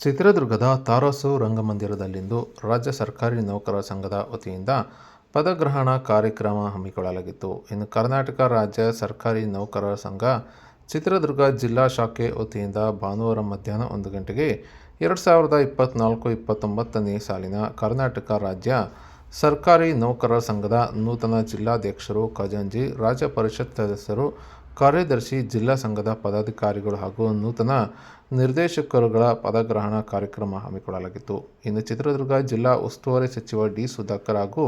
ಚಿತ್ರದುರ್ಗದ ತಾರಸು ರಂಗಮಂದಿರದಲ್ಲಿಂದು ರಾಜ್ಯ ಸರ್ಕಾರಿ ನೌಕರರ ಸಂಘದ ವತಿಯಿಂದ ಪದಗ್ರಹಣ ಕಾರ್ಯಕ್ರಮ ಹಮ್ಮಿಕೊಳ್ಳಲಾಗಿತ್ತು. ಇನ್ನು ಕರ್ನಾಟಕ ರಾಜ್ಯ ಸರ್ಕಾರಿ ನೌಕರರ ಸಂಘ ಚಿತ್ರದುರ್ಗ ಜಿಲ್ಲಾ ಶಾಖೆ ವತಿಯಿಂದ ಭಾನುವಾರ ಮಧ್ಯಾಹ್ನ ಒಂದು ಗಂಟೆಗೆ ಎರಡು ಸಾವಿರದ ಇಪ್ಪತ್ತ್ನಾಲ್ಕು ಇಪ್ಪತ್ತೊಂಬತ್ತನೇ ಸಾಲಿನ ಕರ್ನಾಟಕ ರಾಜ್ಯ ಸರ್ಕಾರಿ ನೌಕರರ ಸಂಘದ ನೂತನ ಜಿಲ್ಲಾಧ್ಯಕ್ಷರು ಖಜಾಂಜಿ ರಾಜ್ಯ ಪರಿಷತ್ ಸದಸ್ಯರು ಕಾರ್ಯದರ್ಶಿ ಜಿಲ್ಲಾ ಸಂಘದ ಪದಾಧಿಕಾರಿಗಳು ಹಾಗೂ ನೂತನ ನಿರ್ದೇಶಕರುಗಳ ಪದಗ್ರಹಣ ಕಾರ್ಯಕ್ರಮ ಹಮ್ಮಿಕೊಳ್ಳಲಾಗಿತ್ತು. ಇನ್ನು ಚಿತ್ರದುರ್ಗ ಜಿಲ್ಲಾ ಉಸ್ತುವಾರಿ ಸಚಿವ ಡಿ ಸುಧಾಕರ್ ಹಾಗೂ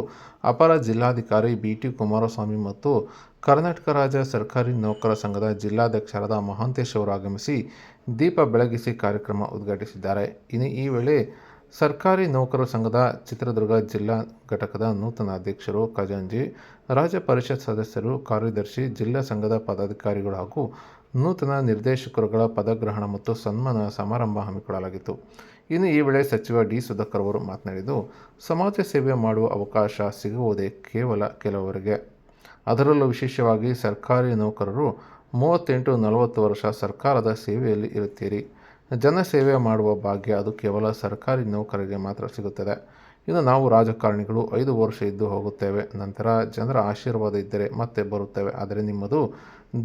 ಅಪರ ಜಿಲ್ಲಾಧಿಕಾರಿ ಬಿ ಟಿ ಕುಮಾರಸ್ವಾಮಿ ಮತ್ತು ಕರ್ನಾಟಕ ರಾಜ್ಯ ಸರ್ಕಾರಿ ನೌಕರರ ಸಂಘದ ಜಿಲ್ಲಾಧ್ಯಕ್ಷರಾದ ಮಹಾಂತೇಶ್ ಅವರು ಆಗಮಿಸಿ ದೀಪ ಬೆಳಗಿಸಿ ಕಾರ್ಯಕ್ರಮ ಉದ್ಘಾಟಿಸಿದ್ದಾರೆ. ಇನ್ನು ಈ ವೇಳೆ ಸರ್ಕಾರಿ ನೌಕರರ ಸಂಘದ ಚಿತ್ರದುರ್ಗ ಜಿಲ್ಲಾ ಘಟಕದ ನೂತನ ಅಧ್ಯಕ್ಷರು ಖಜಾಂಜಿ ರಾಜ್ಯ ಪರಿಷತ್ ಸದಸ್ಯರು, ಕಾರ್ಯದರ್ಶಿ, ಜಿಲ್ಲಾ ಸಂಘದ ಪದಾಧಿಕಾರಿಗಳು ಹಾಗೂ ನೂತನ ನಿರ್ದೇಶಕರುಗಳ ಪದಗ್ರಹಣ ಮತ್ತು ಸನ್ಮಾನ ಸಮಾರಂಭ ಹಮ್ಮಿಕೊಳ್ಳಲಾಗಿತ್ತು. ಇನ್ನು ಈ ವೇಳೆ ಸಚಿವ ಡಿ ಸುಧಾಕರ್ ಅವರು ಮಾತನಾಡಿದ್ದು, ಸಮಾಜ ಸೇವೆ ಮಾಡುವ ಅವಕಾಶ ಸಿಗುವುದೇ ಕೇವಲ ಕೆಲವರಿಗೆ. ಅದರಲ್ಲೂ ವಿಶೇಷವಾಗಿ ಸರ್ಕಾರಿ ನೌಕರರು ಮೂವತ್ತೆಂಟು ನಲವತ್ತು ವರ್ಷ ಸರ್ಕಾರದ ಸೇವೆಯಲ್ಲಿ ಇರುತ್ತೀರಿ. ಜನಸೇವೆ ಮಾಡುವ ಭಾಗ್ಯ ಅದು ಕೇವಲ ಸರ್ಕಾರಿ ನೌಕರರಿಗೆ ಮಾತ್ರ ಸಿಗುತ್ತದೆ. ಇನ್ನು ನಾವು ರಾಜಕಾರಣಿಗಳು ಐದು ವರ್ಷ ಇದ್ದು ಹೋಗುತ್ತೇವೆ. ನಂತರ ಜನರ ಆಶೀರ್ವಾದ ಇದ್ದರೆ ಮತ್ತೆ ಬರುತ್ತೇವೆ. ಆದರೆ ನಿಮ್ಮದು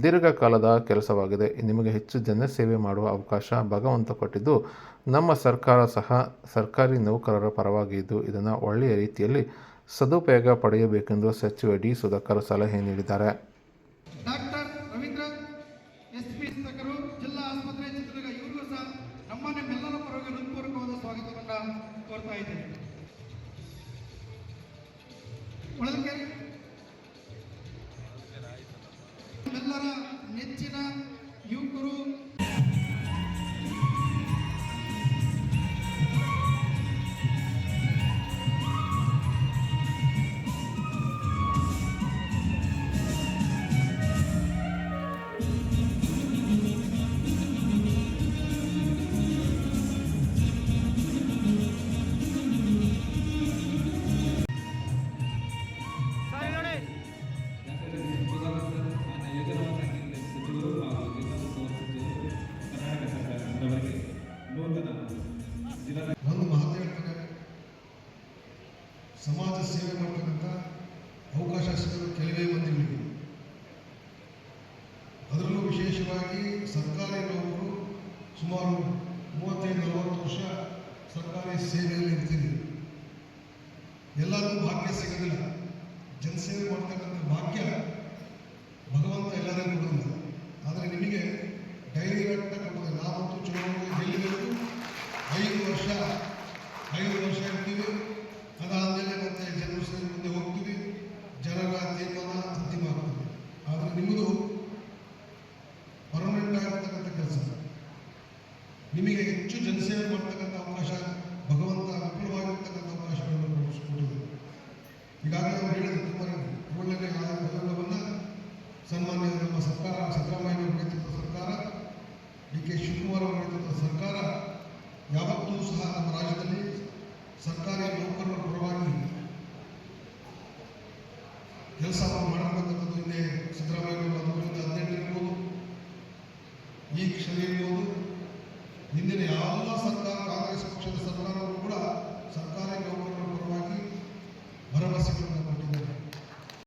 ದೀರ್ಘಕಾಲದ ಕೆಲಸವಾಗಿದೆ. ನಿಮಗೆ ಹೆಚ್ಚು ಜನಸೇವೆ ಮಾಡುವ ಅವಕಾಶ ಭಗವಂತ ಕೊಟ್ಟಿದ್ದು, ನಮ್ಮ ಸರ್ಕಾರ ಸಹ ಸರ್ಕಾರಿ ನೌಕರರ ಪರವಾಗಿ ಇದ್ದು ಇದನ್ನು ಒಳ್ಳೆಯ ರೀತಿಯಲ್ಲಿ ಸದುಪಯೋಗ ಪಡೆಯಬೇಕೆಂದು ಸಚಿವ ಡಿ ಸುಧಾಕರ್ ಸಲಹೆ ನೀಡಿದ್ದಾರೆ. ಜಿಲ್ಲಾ ಆಸ್ಪತ್ರೆ ಚಿತ್ರದುರ್ಗ ಇವರು ಸಹ ನಮ್ಮ ನಿಮ್ಮೆಲ್ಲರ ಪರವಾಗಿ ಹೃತ್ಪೂರ್ವಕವಾದ ಸ್ವಾಗತವನ್ನು ಕೋರ್ತಾ ಇದ್ದೇನೆ. ಸಮಾಜ ಸೇವೆ ಮಾಡ್ತಕ್ಕಂಥ ಅವಕಾಶ ಸಿಗಲು ಕೆಲವೇ ಮಂದಿಗಳಿಗೆ ಅದರಲ್ಲೂ ವಿಶೇಷವಾಗಿ ಸರ್ಕಾರಿ ನೌಕರು ಸುಮಾರು ಮೂವತ್ತೈದು ನಲವತ್ತು ವರ್ಷ ಸರ್ಕಾರಿ ಸೇವೆಯಲ್ಲಿ ಇರ್ತೀವಿ ಎಲ್ಲರಿಗೂ ಭಾಗ್ಯ ಸಿಗೋದಿಲ್ಲ. ಜನಸೇವೆ ಮಾಡ್ತಕ್ಕಂಥ ಭಾಗ್ಯ ಭಗವಂತ ಸೇವೆ ಮಾಡ್ತಕ್ಕಂಥ ಅವಕಾಶ, ಭಗವಂತ ಅನುಕೂಲವಾಗಿರ್ತಕ್ಕಂಥ ಅವಕಾಶಗಳನ್ನು ಕೊಡಿಸಿಕೊಟ್ಟಿದೆ ಈಗಾಗಲೇ ಅವರು ಹೇಳಿದ ಕೂಡಲೇ ಆದ ಪ್ರಕರಣವನ್ನು ಸನ್ಮಾನ್ಯ ನಮ್ಮ ಸರ್ಕಾರ, ಸಿದ್ದರಾಮಯ್ಯ ನಡೆಯುತ್ತಿರುವ ಸರ್ಕಾರ, ಡಿ ಕೆ ಶಿವಕುಮಾರ್ ಅವರ ಸರ್ಕಾರ, ಯಾವತ್ತೂ ಸಹ ನಮ್ಮ ರಾಜ್ಯದಲ್ಲಿ ಸರ್ಕಾರಿ ನೌಕರರ ಪರವಾಗಿ ಕೆಲಸವನ್ನು ಮಾಡಬೇಕು